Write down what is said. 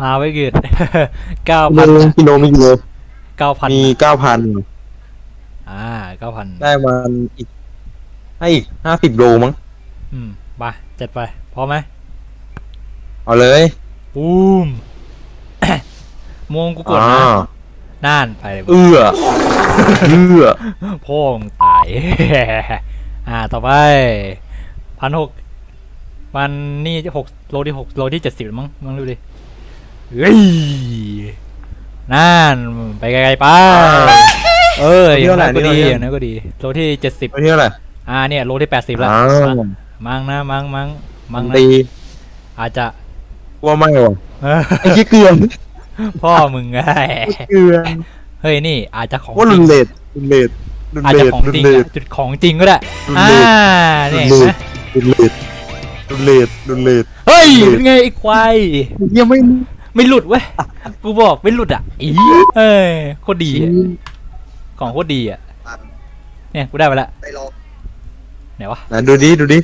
มาไว้เกิดเก้ากิพันโลกิโลมีกิโลเก้าพันมีเก้าพันอ่าเก้าพันได้มันอีกให้อีกห้าสิบโลมั้งอืมไปจัดไปพร้อมไหมเอาเลยปูมมงกูกดอ่านะน่านไปเลยเอื้อเอื้อพ่อมึงตายอ่าต่อไปพันหกมันนี่หกโลที่หกโลที่เจ็ดสิบมั้งมึงดูดิ เฮ้ยนั่นไปไกลๆไปเอออย่างนั้นก็ดีอย่างนั้นก็ดีโลที่เจ็ดสิบไปเที่ยวอะไรอ่าเนี่ยโลที่แปดสิบแล้วอ้าวมั้งนะมั้งมั้งมั้งนะตีอาจจะว่าไม่หรอเออไอ้ขี้เกลือนพ่อมึงไงเกลือนเฮ้ยนี่อาจจะของว่าจรุริงนเลดรุนเลดรุนอาจเลจะดของรุนจริงเลอะดจุดของจริงก็ได้รุนอ่าเลดเนี่ยรุนเลเห็นดไหมรุนเลดรุนเลดรุนเลดเฮ้ยรุนเลดเป็นไงไอ้ควายยังไม่ ไม่หลุดเว้ย กูบอกไม่หลุดอะอีเอ้ยโคตรดีอะของโคตรดีอะ เนี่ย กูได้มาแล้วไปรอไหนวะ นะดูดิดูดิ